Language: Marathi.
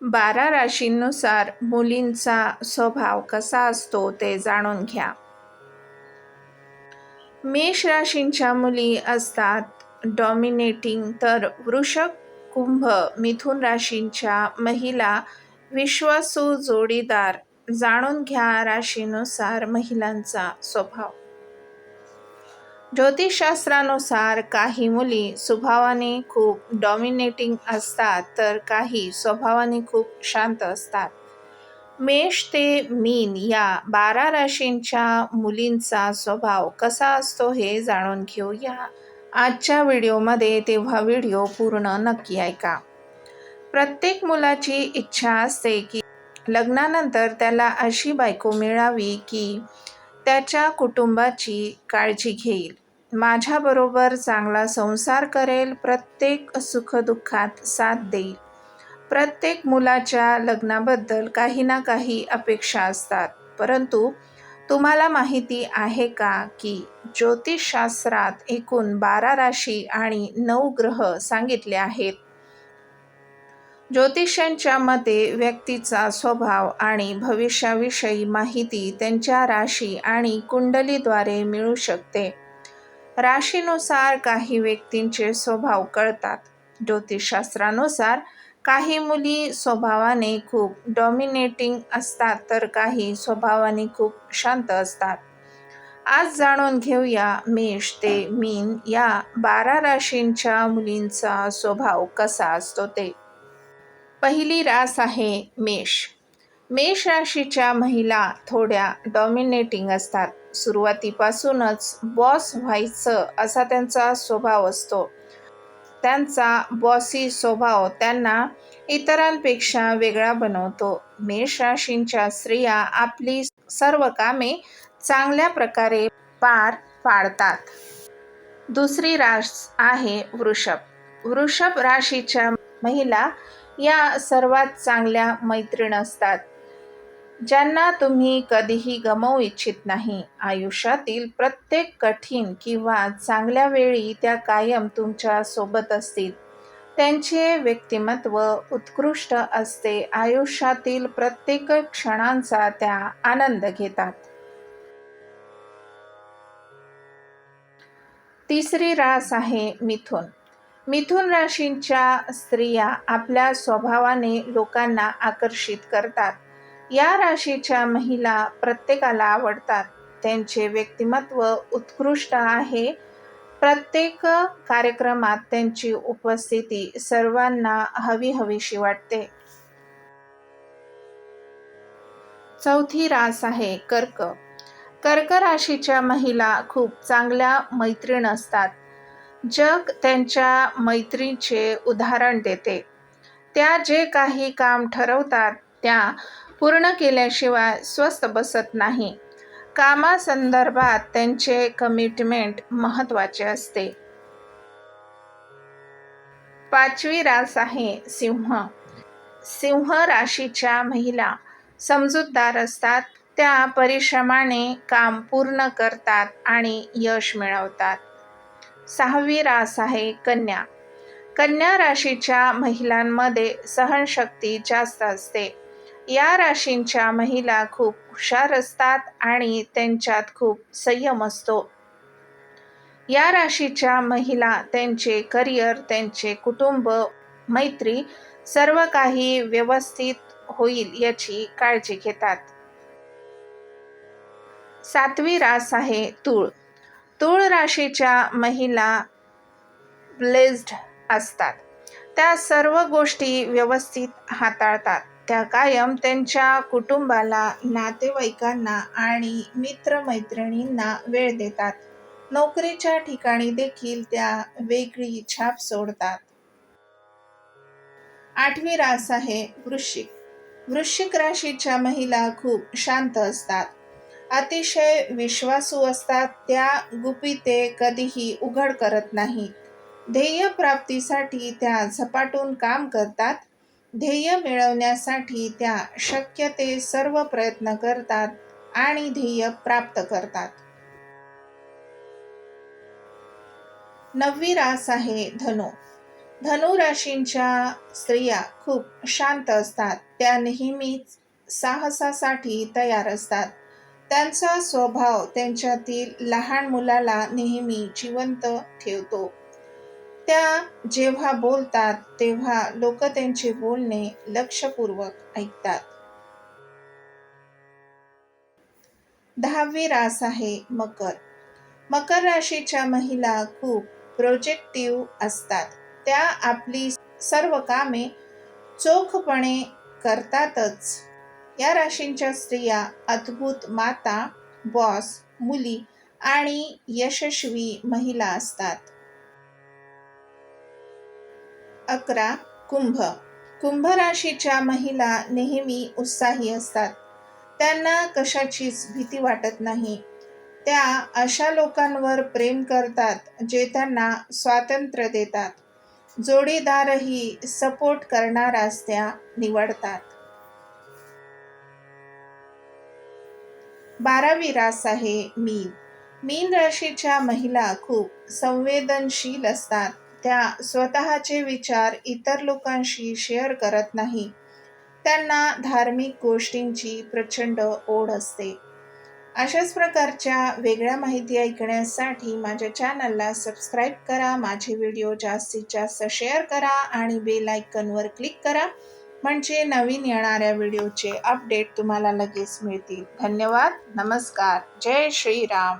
बारा राशींनुसार मुलींचा स्वभाव कसा असतो ते जाणून घ्या. मेष राशींच्या मुली असतात. डॉमिनेटिंग तर वृषभ कुंभ मिथुन राशींच्या महिला विश्वासू जोडीदार. जाणून घ्या राशीनुसार महिलांचा स्वभाव. ज्योतिषशास्त्रानुसार काही मुली स्वभावाने खूप डॉमिनेटिंग असतात तर काही स्वभावाने खूप शांत असतात. मेष ते मीन या बारा राशींच्या मुलींचा स्वभाव कसा असतो हे जाणून घेऊया. आजच्या व्हिडिओमध्ये तेव्हा व्हिडिओ पूर्ण नक्की ऐका. प्रत्येक मुलाची इच्छा असते की लग्नानंतर त्याला अशी बायको मिळावी की त्याच्या कुटुंबाची काळजी घेईल. माझ्याबरोबर चांगला संसार करेल प्रत्येक सुखदुःखात साथ देईल. प्रत्येक मुलाच्या लग्नाबद्दल काही ना काही अपेक्षा असतात. परंतु तुम्हाला माहिती आहे का की ज्योतिषशास्त्रात एकूण बारा राशी आणि नऊ ग्रह सांगितले आहेत? ज्योतिषांच्या मते व्यक्तीचा स्वभाव आणि भविष्याविषयी माहिती त्यांच्या राशी आणि कुंडलीद्वारे मिळू शकते. राशीनुसार काही व्यक्तींचे स्वभाव कळतात. ज्योतिषशास्त्रानुसार काही मुली स्वभावाने खूप डॉमिनेटिंग असतात तर काही स्वभावाने खूप शांत असतात. आज जाणून घेऊया मेष ते मीन या बारा राशींच्या मुलींचा स्वभाव कसा असतो ते. पहिली रास आहे मेष. मेष राशीच्या महिला थोड्या डॉमिनेटिंग असतात. सुरुवातीपासूनच बॉस व्हायचं असा त्यांचा स्वभाव असतो. त्यांचा बॉसी स्वभाव त्यांना इतरांपेक्षा वेगळा बनवतो. मेष राशींच्या स्त्रिया आपली सर्व कामे चांगल्या प्रकारे पार पाडतात. दुसरी रास आहे वृषभ. वृषभ राशीच्या महिला या सर्वात चांगल्या मैत्रीण असतात. ज्यांना तुम्ही कधीही गमवू इच्छित नाही. आयुष्यातील प्रत्येक कठीण किंवा चांगल्या वेळी त्या कायम तुमच्यासोबत असतील. त्यांचे व्यक्तिमत्व उत्कृष्ट असते. आयुष्यातील प्रत्येक क्षणांचा त्या आनंद घेतात. तिसरी रास आहे मिथुन. मिथुन राशींच्या स्त्रिया आपल्या स्वभावाने लोकांना आकर्षित करतात. या राशीच्या महिला प्रत्येकाला आवडतात. त्यांचे व्यक्तिमत्व उत्कृष्ट आहे. प्रत्येक कार्यक्रमात त्यांची उपस्थिती सर्वांना हवी हवीशी वाटते. चौथी रास आहे कर्क. कर्क राशीच्या महिला खूप चांगल्या मैत्रीण असतात. जग त्यांच्या मैत्रीचे उदाहरण देते. त्या जे काही काम ठरवतात त्या पूर्ण केल्याशिवाय स्वस्त बसत नाही. कामासंदर्भात त्यांचे कमिटमेंट महत्त्वाचे असते. पाचवी रास आहे सिंह. सिंह राशीच्या महिला समजूतदार असतात त्या परिश्रमाने काम पूर्ण करतात आणि यश मिळवतात. सहावी रास आहे कन्या. कन्या राशीच्या महिलांमध्ये सहनशक्ती जास्त असते. या राशींच्या महिला खूप हुशार असतात आणि त्यांच्यात खूप संयम असतो. या राशीच्या महिला त्यांचे करिअर त्यांचे कुटुंब मैत्री सर्व काही व्यवस्थित होईल याची काळजी घेतात. सातवी रास आहे तूळ. तूळ राशीच्या महिला ब्लेस्ड असतात. त्या सर्व गोष्टी व्यवस्थित हाताळतात. त्या कायम त्यांच्या कुटुंबाला नातेवाईकांना आणि मित्रमैत्रिणींना वेळ देतात. नोकरीच्या ठिकाणी देखील त्या वेगळी छाप सोडतात. आठवी रास आहे वृश्चिक. वृश्चिक राशीच्या महिला खूप शांत असतात. अतिशय विश्वासू असतात त्या गुपिते कधीही उघड करत नाहीत. ध्येय प्राप्तीसाठी त्या झपाटून काम करतात. ध्येय मिळवण्यासाठी त्या शक्य ते सर्व प्रयत्न करतात आणि ध्येय प्राप्त करतात. नववी रास आहे धनु. धनु राशींच्या स्त्रिया खूप शांत असतात. त्या नेहमीच साहसासाठी तयार असतात. त्यांचा स्वभाव त्यांच्यातील लहान मुलाला नेहमी जिवंत ठेवतो. त्या जेव्हा बोलतात तेव्हा लोक त्यांचे बोलणे लक्षपूर्वक ऐकतात. दहावी रास आहे मकर. मकर राशीच्या महिला खूप प्रोजेक्टिव्ह असतात. त्या आपली सर्व कामे चोखपणे करतातच. या राशींच्या स्त्रिया अद्भुत माता बॉस मुली आणि यशस्वी महिला असतात. अकरा कुंभ. कुंभ राशीच्या महिला नेहमी उत्साही असतात. त्यांना कशाचीच भीती वाटत नाही. त्या अशा लोकांवर प्रेम करतात जे त्यांना स्वातंत्र्य देतात. जोडीदारही सपोर्ट करणाराच त्या निवडतात. बारावी रास आहे मीन. मीन राशीच्या महिला खूप संवेदनशील असतात. त्या स्वतःचे विचार इतर लोकांशी शेअर करत नाही. त्यांना धार्मिक गोष्टींची प्रचंड ओढ असते. अशाच प्रकारच्या वेगळ्या माहिती ऐकण्यासाठी माझ्या चॅनलला सबस्क्राईब करा माझे व्हिडिओ जास्तीत जास्त शेअर करा आणि बेल आयकनवर क्लिक करा. म्हणजे नवीन येणाऱ्या व्हिडिओचे अपडेट तुम्हाला लगेच मिळतील. धन्यवाद. नमस्कार. जय श्रीराम.